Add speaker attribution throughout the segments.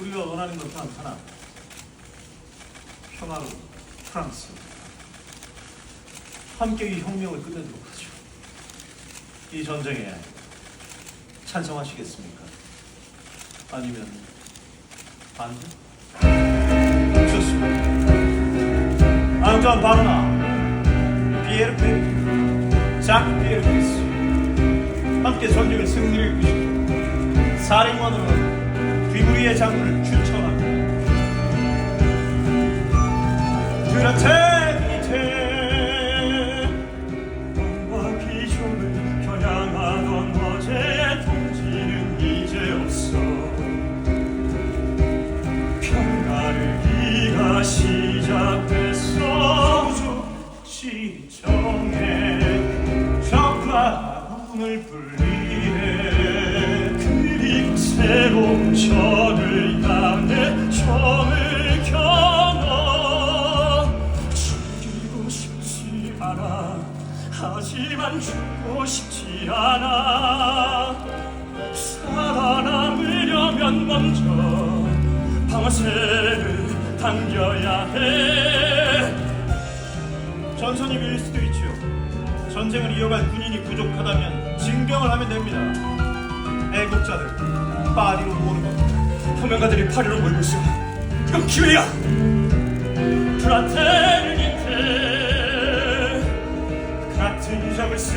Speaker 1: 우리가 원하는 것 단 하나. 평화로 프랑스. 함께 이 혁명을 끝내도록 하죠. 이 전쟁에 찬성하시겠습니까? 아니면 반대? 좋습니다. 앙투안 바르나, 피에르 페리, 장 피에르 페리스 함께 전쟁의 승리를 이루시고 사령관으로 귀부리의 장군을 추천합니다.
Speaker 2: 위가 시작됐어.
Speaker 1: 시정에 적화군을 분리해
Speaker 2: 그리고 새로운 전을 향해 총을 겨눠 죽이고 싶지 않아. 하지만 죽고 싶지 않아. 살아남으려면 먼저 방아쇠를 당겨야 해.
Speaker 1: 전선이 밀릴 수도 있지요. 전쟁을 이어갈 군인이 부족하다면 징병을 하면 됩니다. 애국자들 파리로 모으는 겁니다.
Speaker 2: 혁명가들이 파리로 몰고 있어. 이건 기회야. 프라테르니테 같은 적을 쓰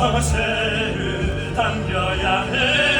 Speaker 2: 방아쇠를 당겨야 해